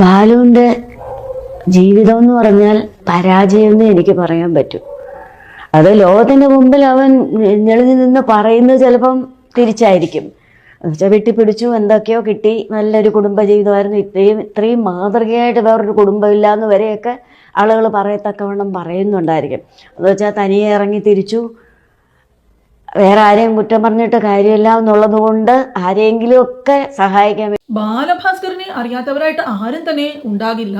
ബാലുവിന്റെ ജീവിതം എന്ന് പറഞ്ഞാൽ പരാജയം എന്ന് എനിക്ക് പറയാൻ പറ്റും. അത് ലോകത്തിന്റെ മുമ്പിൽ അവൻ ഞെളിഞ്ഞു നിന്ന് പറയുന്നത് ചിലപ്പം തിരിച്ചായിരിക്കും. എന്നുവെച്ചാൽ വെട്ടിപ്പിടിച്ചു എന്തൊക്കെയോ കിട്ടി നല്ലൊരു കുടുംബ ജീവിതമായിരുന്നു ഇത്രയും ഇത്രയും മാതൃകയായിട്ട് വേറൊരു കുടുംബമില്ല എന്ന് വരെയൊക്കെ ആളുകൾ പറയത്തക്കവണ്ണം പറയുന്നുണ്ടായിരിക്കും. എന്ന് വെച്ചാൽ തനിയെ ഇറങ്ങി തിരിച്ചു വേറെ ആരെയും കുറ്റം പറഞ്ഞിട്ട് കാര്യമില്ല എന്നുള്ളത് കൊണ്ട് ആരെങ്കിലും ഒക്കെ സഹായിക്കാൻ ബാലഭാസ്കറിനെ അറിയാത്തവരായിട്ട് ആരും തന്നെ ഉണ്ടാകില്ല.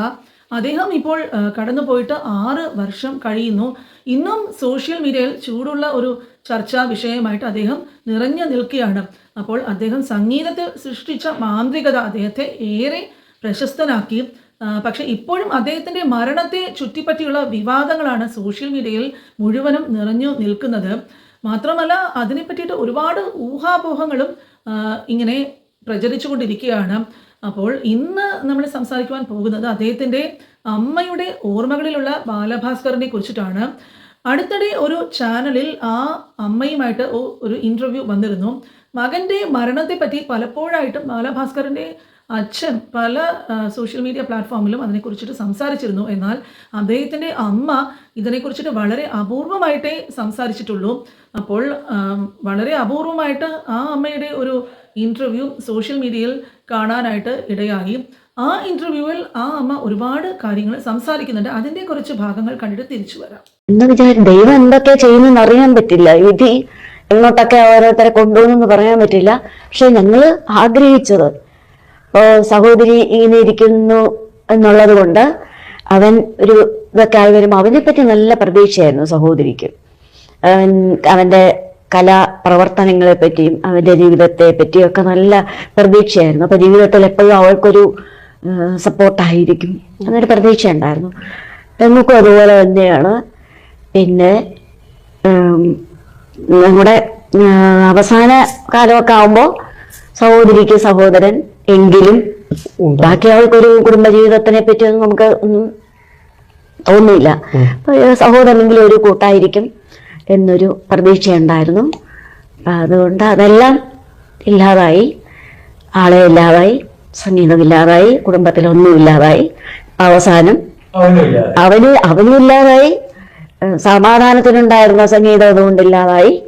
അദ്ദേഹം ഇപ്പോൾ കടന്നു പോയിട്ട് ആറ് വർഷം കഴിയുന്നു. ഇന്നും സോഷ്യൽ മീഡിയയിൽ ചൂടുള്ള ഒരു ചർച്ചാ വിഷയമായിട്ട് അദ്ദേഹം നിറഞ്ഞു നിൽക്കുകയാണ്. അപ്പോൾ അദ്ദേഹം സംഗീതത്തിൽ സൃഷ്ടിച്ച മാന്ത്രികത അദ്ദേഹത്തെ ഏറെ പ്രശസ്തനാക്കി. പക്ഷെ ഇപ്പോഴും അദ്ദേഹത്തിന്റെ മരണത്തെ ചുറ്റിപ്പറ്റിയുള്ള വിവാദങ്ങളാണ് സോഷ്യൽ മീഡിയയിൽ മുഴുവനും നിറഞ്ഞു നിൽക്കുന്നത്. മാത്രമല്ല അതിനെ പറ്റിയിട്ട് ഒരുപാട് ഊഹാപോഹങ്ങളും ഇങ്ങനെ പ്രചരിച്ചുകൊണ്ടിരിക്കുകയാണ്. അപ്പോൾ ഇന്ന് നമ്മൾ സംസാരിക്കുവാൻ പോകുന്നത് അദ്ദേഹത്തിന്റെ അമ്മയുടെ ഓർമ്മകളിലുള്ള ബാലഭാസ്കറിനെ കുറിച്ചിട്ടാണ്. അടുത്തിടെ ഒരു ചാനലിൽ ആ അമ്മയുമായിട്ട് ഒരു ഇന്റർവ്യൂ വന്നിരുന്നു. മകന്റെ മരണത്തെപ്പറ്റി പലപ്പോഴായിട്ടും ബാലഭാസ്കറിന്റെ അച്ഛൻ പല സോഷ്യൽ മീഡിയ പ്ലാറ്റ്ഫോമിലും അതിനെക്കുറിച്ചിട്ട് സംസാരിച്ചിരുന്നു. എന്നാൽ അദ്ദേഹത്തിന്റെ അമ്മ ഇതിനെക്കുറിച്ചിട്ട് വളരെ അപൂർവമായിട്ടേ സംസാരിച്ചിട്ടുള്ളൂ. അപ്പോൾ വളരെ അപൂർവമായിട്ട് ആ അമ്മയുടെ ഒരു ഇന്റർവ്യൂ സോഷ്യൽ മീഡിയയിൽ കാണാനായിട്ട് ഇടയായി. ആ ഇന്റർവ്യൂവിൽ ആ അമ്മ ഒരുപാട് കാര്യങ്ങൾ സംസാരിക്കുന്നുണ്ട്. അതിന്റെ കുറച്ച് ഭാഗങ്ങൾ കണ്ടിട്ട് തിരിച്ചു വരാം. എന്ന് വിചാരിച്ചു ദൈവം എന്തൊക്കെ ചെയ്യുന്നെന്ന് അറിയാൻ പറ്റില്ല. വിധി എങ്ങോട്ടൊക്കെ ഓരോരുത്തരെ കൊണ്ടുപോകുന്നെന്ന് പറയാൻ പറ്റില്ല. പക്ഷെ ഞങ്ങൾ ആഗ്രഹിച്ചത് സഹോദരി ഇങ്ങനെ ഇരിക്കുന്നു എന്നുള്ളത് കൊണ്ട് അവൻ ഒരു ഇതൊക്കെ വരുമ്പോൾ അവനെ പറ്റി നല്ല പ്രതീക്ഷയായിരുന്നു സഹോദരിക്ക്. അവൻ അവന്റെ കലാ പ്രവർത്തനങ്ങളെ പറ്റിയും അവന്റെ ജീവിതത്തെ പറ്റിയും ഒക്കെ നല്ല പ്രതീക്ഷയായിരുന്നു. അപ്പൊ ജീവിതത്തിൽ എപ്പോഴും അവൾക്കൊരു സപ്പോർട്ടായിരിക്കും. എന്നൊരു പ്രതീക്ഷ ഉണ്ടായിരുന്നു. ഞങ്ങൾക്കും അതുപോലെ തന്നെയാണ്. പിന്നെ നമ്മുടെ അവസാന കാലമൊക്കെ ആകുമ്പോൾ സഹോദരിക്ക് സഹോദരൻ എങ്കിലും ബാക്കി അവൾക്കൊരു കുടുംബജീവിതത്തിനെ പറ്റി നമുക്ക് ഒന്നും തോന്നിയില്ല സഹോദരനെങ്കിലും ഒരു കൂട്ടായിരിക്കും എന്നൊരു പ്രതീക്ഷയുണ്ടായിരുന്നു. അതുകൊണ്ട് അതെല്ലാം ഇല്ലാതായി. ആളെ ഇല്ലാതായി. സംഗീതമില്ലാതായി കുടുംബത്തിലൊന്നും ഇല്ലാതായി. അവസാനം അവന് അവനും ഇല്ലാതായി. സമാധാനത്തിനുണ്ടായിരുന്ന സംഗീതം അതുകൊണ്ട് ഇല്ലാതായി.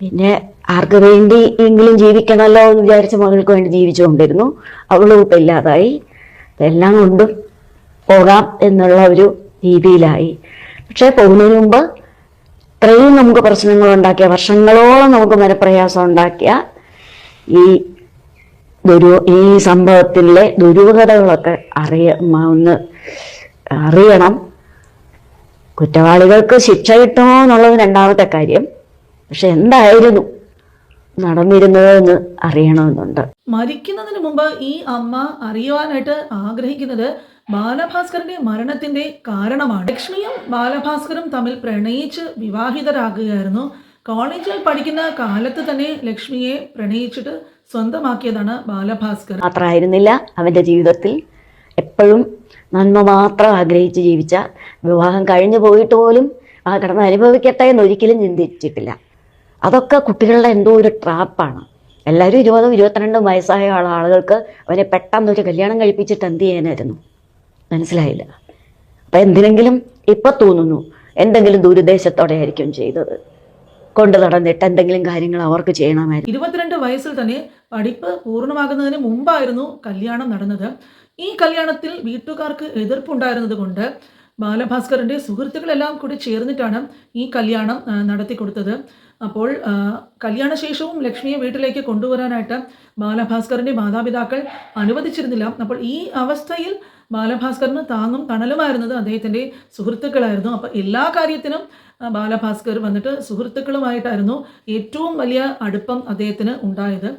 പിന്നെ ആർക്ക് വേണ്ടി എങ്കിലും ജീവിക്കണമല്ലോ എന്ന് വിചാരിച്ച മകൾക്ക് വേണ്ടി ജീവിച്ചുകൊണ്ടിരുന്നു. അവളും ഇപ്പം ഇല്ലാതായി. എല്ലാം കൊണ്ടും പോകാം എന്നുള്ള ഒരു രീതിയിലായി. പക്ഷെ പോകുന്നതിന് മുമ്പ് ഇത്രയും നമുക്ക് പ്രശ്നങ്ങൾ ഉണ്ടാക്കിയ വർഷങ്ങളോളം നമുക്ക് മനപ്രയാസം ഉണ്ടാക്കിയ ഈ ദുരു ഈ സംഭവത്തിലെ ദുരൂഹതകളൊക്കെ അറിയ ഒന്ന് അറിയണം. കുറ്റവാളികൾക്ക് ശിക്ഷ കിട്ടുമോ എന്നുള്ളത് രണ്ടാമത്തെ കാര്യം. പക്ഷെ എന്തായിരുന്നു? നടന്നിരുന്നത് എന്ന് അറിയണമെന്നുണ്ട്. മരിക്കുന്നതിന് മുമ്പ് ഈ അമ്മ അറിയുവാനായിട്ട് ആഗ്രഹിക്കുന്നത് ബാലഭാസ്കറിന്റെ മരണത്തിന്റെ കാരണമാണ്. ലക്ഷ്മിയും ബാലഭാസ്കറും തമ്മിൽ പ്രണയിച്ച് വിവാഹിതരാകുകയായിരുന്നു. കോളേജിൽ പഠിക്കുന്ന കാലത്ത് തന്നെ ലക്ഷ്മിയെ പ്രണയിച്ചിട്ട് സ്വന്തമാക്കിയതാണ് ബാലഭാസ്കർ. മാത്രമായിരുന്നില്ല അവന്റെ ജീവിതത്തിൽ എപ്പോഴും നന്മ മാത്രം ആഗ്രഹിച്ച് ജീവിച്ച വിവാഹം കഴിഞ്ഞു പോയിട്ട് പോലും ആ കടന്ന് അനുഭവിക്കട്ടെ എന്ന് ഒരിക്കലും ചിന്തിച്ചിട്ടില്ല. അതൊക്കെ കുട്ടികളുടെ എന്തോ ഒരു ട്രാപ്പാണ് എല്ലാവരും ഇരുപതും ഇരുപത്തിരണ്ടും വയസ്സായ ആള- ആളുകൾക്ക് അവരെ പെട്ടെന്നൊരു കല്യാണം കഴിപ്പിച്ചിട്ട് എന്ത് ചെയ്യാനായിരുന്നു? മനസ്സിലായില്ല. അപ്പം എന്തിനെങ്കിലും ഇപ്പം തോന്നുന്നു എന്തെങ്കിലും ദുരുദ്ദേശത്തോടെ ആയിരിക്കും ചെയ്തത്. കൊണ്ടു നടന്നിട്ട് എന്തെങ്കിലും കാര്യങ്ങൾ അവർക്ക് ചെയ്യണമായിരുന്നു. ഇരുപത്തിരണ്ട് വയസ്സിൽ തന്നെ പഠിപ്പ് പൂർണമാകുന്നതിന് മുമ്പായിരുന്നു കല്യാണം നടന്നത്. ഈ കല്യാണത്തിൽ വീട്ടുകാർക്ക് എതിർപ്പുണ്ടായിരുന്നത് കൊണ്ട് ബാലഭാസ്കറിന്റെ സുഹൃത്തുക്കളെല്ലാം കൂടി ചേർന്നിട്ടാണ് ഈ കല്യാണം നടത്തി കൊടുത്തത് അപ്പോൾ കല്യാണശേഷവും ലക്ഷ്മിയെ വീട്ടിലേക്ക് കൊണ്ടുവരാനായിട്ട് ബാലഭാസ്കറിന്റെ മാതാപിതാക്കൾ അനുവദിച്ചിരുന്നില്ല. അപ്പോൾ ഈ അവസ്ഥയിൽ ബാലഭാസ്കറിന് താങ്ങും തണലുമായിരുന്നത് അദ്ദേഹത്തിന്റെ സുഹൃത്തുക്കളായിരുന്നു. അപ്പോൾ എല്ലാ കാര്യത്തിനും ബാലഭാസ്കർ വന്നിട്ട് സുഹൃത്തുക്കളുമായിട്ടായിരുന്നു ഏറ്റവും വലിയ അടുപ്പം അദ്ദേഹത്തിന് ഉണ്ടായത്.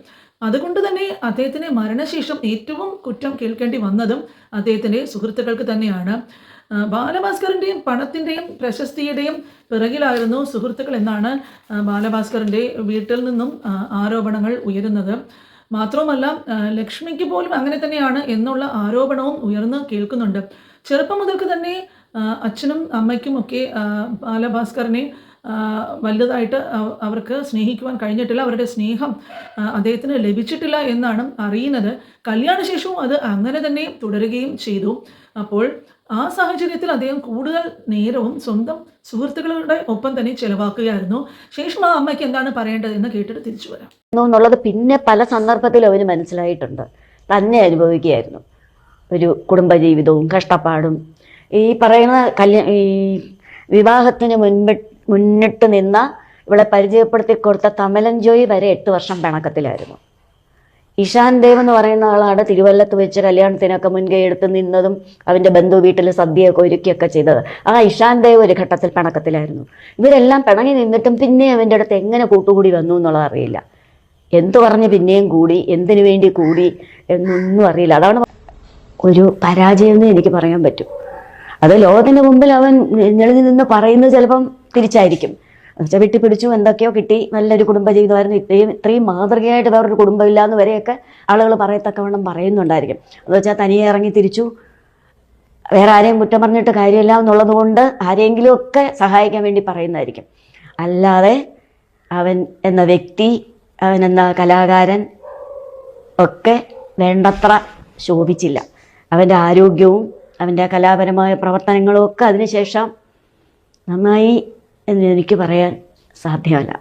അതുകൊണ്ട് തന്നെ അദ്ദേഹത്തിന് മരണശേഷം ഏറ്റവും കുറ്റം കേൾക്കേണ്ടി വന്നതും അദ്ദേഹത്തിന്റെ സുഹൃത്തുക്കൾക്ക് തന്നെയാണ്. ബാലഭാസ്കറിന്റെയും പണത്തിന്റെയും പ്രശസ്തിയുടെയും പിറകിലായിരുന്നു സുഹൃത്തുക്കൾ എന്നാണ് ബാലഭാസ്കറിന്റെ വീട്ടിൽ നിന്നും ആരോപണങ്ങൾ ഉയരുന്നത്. മാത്രവുമല്ല ലക്ഷ്മിക്ക് പോലും അങ്ങനെ തന്നെയാണ് എന്നുള്ള ആരോപണവും ഉയർന്ന് കേൾക്കുന്നുണ്ട്. ചെറുപ്പം മുതൽക്ക് തന്നെ അച്ഛനും അമ്മയ്ക്കും ഒക്കെ ബാലഭാസ്കറിനെ വലുതായിട്ട് അവർക്ക് സ്നേഹിക്കുവാൻ കഴിഞ്ഞിട്ടില്ല. അവരുടെ സ്നേഹം അദ്ദേഹത്തിന് ലഭിച്ചിട്ടില്ല എന്നാണ് അറിയുന്നത്. കല്യാണശേഷവും അത് അങ്ങനെ തന്നെ തുടരുകയും ചെയ്തു. അപ്പോൾ ആ സാഹചര്യത്തിൽ അദ്ദേഹം കൂടുതൽ നേരവും സ്വന്തം സുഹൃത്തുക്കളുടെ ഒപ്പം തന്നെ ചെലവാക്കുകയായിരുന്നു. ശേഷം ആ അമ്മയ്ക്ക് എന്താണ് പറയേണ്ടത് എന്ന് കേട്ടിട്ട് തിരിച്ചു വരാം. എന്നുള്ളത് പിന്നെ പല സന്ദർഭത്തിലും അവന് മനസ്സിലായിട്ടുണ്ട്. തന്നെ അനുഭവിക്കുകയായിരുന്നു. ഒരു കുടുംബജീവിതവും കഷ്ടപ്പാടും. ഈ പറയുന്ന കല്യാ ഈ വിവാഹത്തിന് മുൻപ് മുന്നിട്ട് നിന്ന ഇവളെ പരിചയപ്പെടുത്തി കൊടുത്ത തമലൻ ജോയി വരെ എട്ട് വർഷം പിണക്കത്തിലായിരുന്നു. ഇഷാൻ ദേവ് എന്ന് പറയുന്ന ആളാണ് തിരുവല്ലത്ത് വെച്ച് കല്യാണത്തിനൊക്കെ മുൻകൈ എടുത്ത് നിന്നതും അവന്റെ ബന്ധു വീട്ടിൽ സദ്യയൊക്കെ ഒരുക്കിയൊക്കെ ചെയ്തത്. ആ ഇഷാൻ ദേവ് ഒരു ഘട്ടത്തിൽ പിണക്കത്തിലായിരുന്നു. ഇവരെല്ലാം പിണങ്ങി നിന്നിട്ടും പിന്നെ അവന്റെ അടുത്ത് എങ്ങനെ കൂട്ടുകൂടി വന്നു എന്നുള്ളത് അറിയില്ല. എന്തു പറഞ്ഞ് പിന്നെയും കൂടി എന്തിനു വേണ്ടി കൂടി എന്നൊന്നും അറിയില്ല. അതാണ് ഒരു പരാജയം എന്ന് എനിക്ക് പറയാൻ പറ്റും. അത് ലോകത്തിന്റെ മുമ്പിൽ അവൻ ഞെളിഞ്ഞു നിന്ന് പറയുന്നത് ചിലപ്പം തിരിച്ചായിരിക്കും. എന്നുവെച്ചാൽ വെട്ടിപ്പിടിച്ചു എന്തൊക്കെയോ കിട്ടി. നല്ലൊരു കുടുംബജീവിതമായിരുന്നു ഇത്രയും ഇത്രയും മാതൃകയായിട്ട് വേറൊരു കുടുംബമില്ല എന്ന് വരെയൊക്കെ ആളുകൾ പറയത്തക്കവണ്ണം പറയുന്നുണ്ടായിരിക്കും. എന്ന് വെച്ചാൽ തനിയെ ഇറങ്ങി തിരിച്ചു. വേറെ ആരെയും കുറ്റം പറഞ്ഞിട്ട് കാര്യമില്ല എന്നുള്ളത് കൊണ്ട് ആരെങ്കിലുമൊക്കെ സഹായിക്കാൻ വേണ്ടി പറയുന്നതായിരിക്കും. അല്ലാതെ അവൻ എന്ന വ്യക്തി അവൻ എന്ന കലാകാരൻ ഒക്കെ വേണ്ടത്ര ശോഭിച്ചില്ല. അവന്റെ ആരോഗ്യവും അവന്റെ കലാപരമായ പ്രവർത്തനങ്ങളും ഒക്കെ അതിനുശേഷം നന്നായി എന്ന് എനിക്ക് പറയാൻ സാധ്യമല്ല.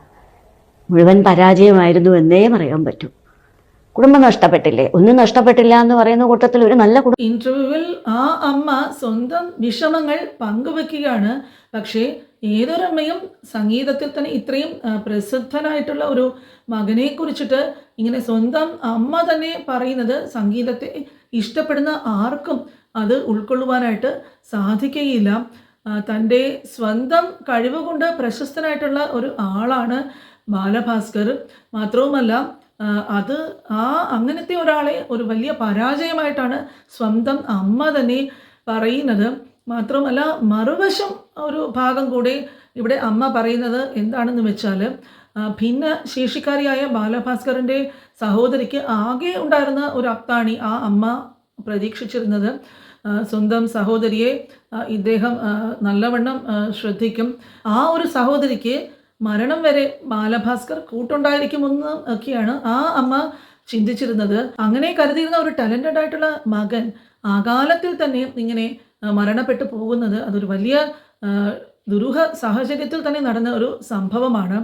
മുഴുവൻ പരാജയമായിരുന്നു എന്നേ പറയാൻ പറ്റൂ. കുടുംബം നഷ്ടപ്പെട്ടില്ലേ? ഒന്നും നഷ്ടപ്പെട്ടില്ല എന്ന് പറയുന്ന കൂട്ടത്തിൽ ഒരു നല്ല കുടുംബം ഇന്റർവ്യൂവിൽ ആ അമ്മ സ്വന്തം വിഷമങ്ങൾ പങ്കുവെക്കുകയാണ്. പക്ഷേ ഏതൊരമ്മയും സംഗീതത്തിൽ തന്നെ ഇത്രയും പ്രസിദ്ധനായിട്ടുള്ള ഒരു മകനെ കുറിച്ചിട്ട് ഇങ്ങനെ സ്വന്തം അമ്മ തന്നെ പറയുന്നത് സംഗീതത്തെ ഇഷ്ടപ്പെടുന്ന ആർക്കും അത് ഉൾക്കൊള്ളുവാനായിട്ട് സാധിക്കുകയില്ല. തന്റെ സ്വന്തം കഴിവ് കൊണ്ട് പ്രശസ്തനായിട്ടുള്ള ഒരു ആളാണ് ബാലഭാസ്കർ. മാത്രവുമല്ല അത് ആ അങ്ങനത്തെ ഒരാളെ ഒരു വലിയ പരാജയമായിട്ടാണ് സ്വന്തം അമ്മ തന്നെ പറയുന്നത്. മാത്രമല്ല മറുവശം ഒരു ഭാഗം കൂടി ഇവിടെ അമ്മ പറയുന്നത് എന്താണെന്ന് വെച്ചാൽ ഭിന്ന ശേഷിക്കാരിയായ ബാലഭാസ്കറിന്റെ സഹോദരിക്ക് ആകെ ഉണ്ടായിരുന്ന ഒരു അത്താണി ആ അമ്മ പ്രതീക്ഷിച്ചിരുന്നത്. സ്വന്തം സഹോദരിയെ ഇദ്ദേഹം നല്ലവണ്ണം ശ്രദ്ധിക്കും. ആ ഒരു സഹോദരിക്ക് മരണം വരെ ബാലഭാസ്കർ കൂട്ടുണ്ടായിരിക്കുമെന്ന് ഒക്കെയാണ് ആ അമ്മ ചിന്തിച്ചിരുന്നത്. അങ്ങനെ കരുതിയിരുന്ന ഒരു ടാലന്റഡ് ആയിട്ടുള്ള മകൻ ആകാലത്തിൽ തന്നെ ഇങ്ങനെ മരണപ്പെട്ടു പോകുന്നത് അതൊരു വലിയ ദുരൂഹ സാഹചര്യത്തിൽ തന്നെ നടന്ന ഒരു സംഭവമാണ്.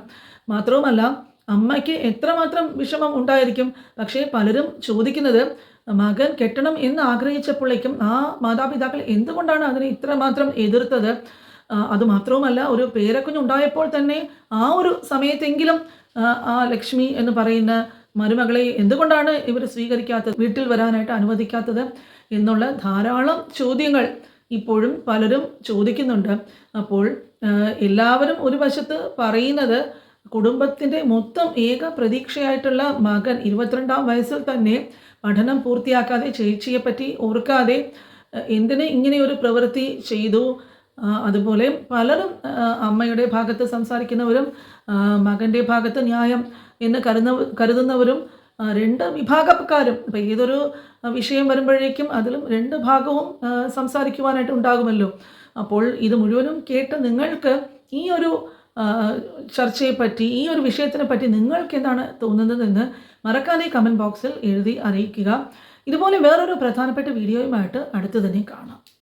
മാത്രവുമല്ല അമ്മയ്ക്ക് എത്രമാത്രം വിഷമം ഉണ്ടായിരിക്കും? പക്ഷേ പലരും ചോദിക്കുന്നത് മകൻ കെട്ടണം എന്ന് ആഗ്രഹിച്ചപ്പോഴേക്കും ആ മാതാപിതാക്കൾ എന്തുകൊണ്ടാണ് അതിനെ ഇത്രമാത്രം എതിർത്തത്? അത് അതുമാത്രവുമല്ല ഒരു പേരക്കുഞ്ഞുണ്ടായപ്പോൾ തന്നെ ആ ഒരു സമയത്തെങ്കിലും ആ ലക്ഷ്മി എന്ന് പറയുന്ന മരുമകളെ എന്തുകൊണ്ടാണ് ഇവർ സ്വീകരിക്കാത്തത്? വീട്ടിൽ വരാനായിട്ട് അനുവദിക്കാത്തത് എന്നുള്ള ധാരാളം ചോദ്യങ്ങൾ ഇപ്പോഴും പലരും ചോദിക്കുന്നുണ്ട്. അപ്പോൾ എല്ലാവരും ഒരു വശത്ത് പറയുന്നത് കുടുംബത്തിന്റെ മൊത്തം ഏക പ്രതീക്ഷയായിട്ടുള്ള മകൻ ഇരുപത്തിരണ്ടാം വയസ്സിൽ തന്നെ പഠനം പൂർത്തിയാക്കാതെ ചേച്ചിയെ പറ്റി ഓർക്കാതെ എന്തിനെ ഇങ്ങനെ ഒരു പ്രവൃത്തി ചെയ്തു? അതുപോലെ പലരും അമ്മയുടെ ഭാഗത്ത് സംസാരിക്കുന്നവരും മകന്റെ ഭാഗത്ത് ന്യായം എന്ന് കരുതുന്ന കരുതുന്നവരും രണ്ട് വിഭാഗക്കാരും. ഇപ്പം ഏതൊരു വിഷയം വരുമ്പോഴേക്കും അതിലും രണ്ട് ഭാഗവും സംസാരിക്കുവാനായിട്ട് ഉണ്ടാകുമല്ലോ. അപ്പോൾ ഇത് മുഴുവനും കേട്ട് നിങ്ങൾക്ക് ഈ ഒരു ചർച്ചയെപ്പറ്റി ഈ ഒരു വിഷയത്തിനെ പറ്റി നിങ്ങൾക്ക് എന്താണ് തോന്നുന്നതെന്ന് മറക്കാതെ കമന്റ് ബോക്സിൽ എഴുതി അറിയിക്കുക. ഇതുപോലെ വേറൊരു പ്രധാനപ്പെട്ട വീഡിയോയുമായിട്ട് അടുത്തു തന്നെ കാണാം.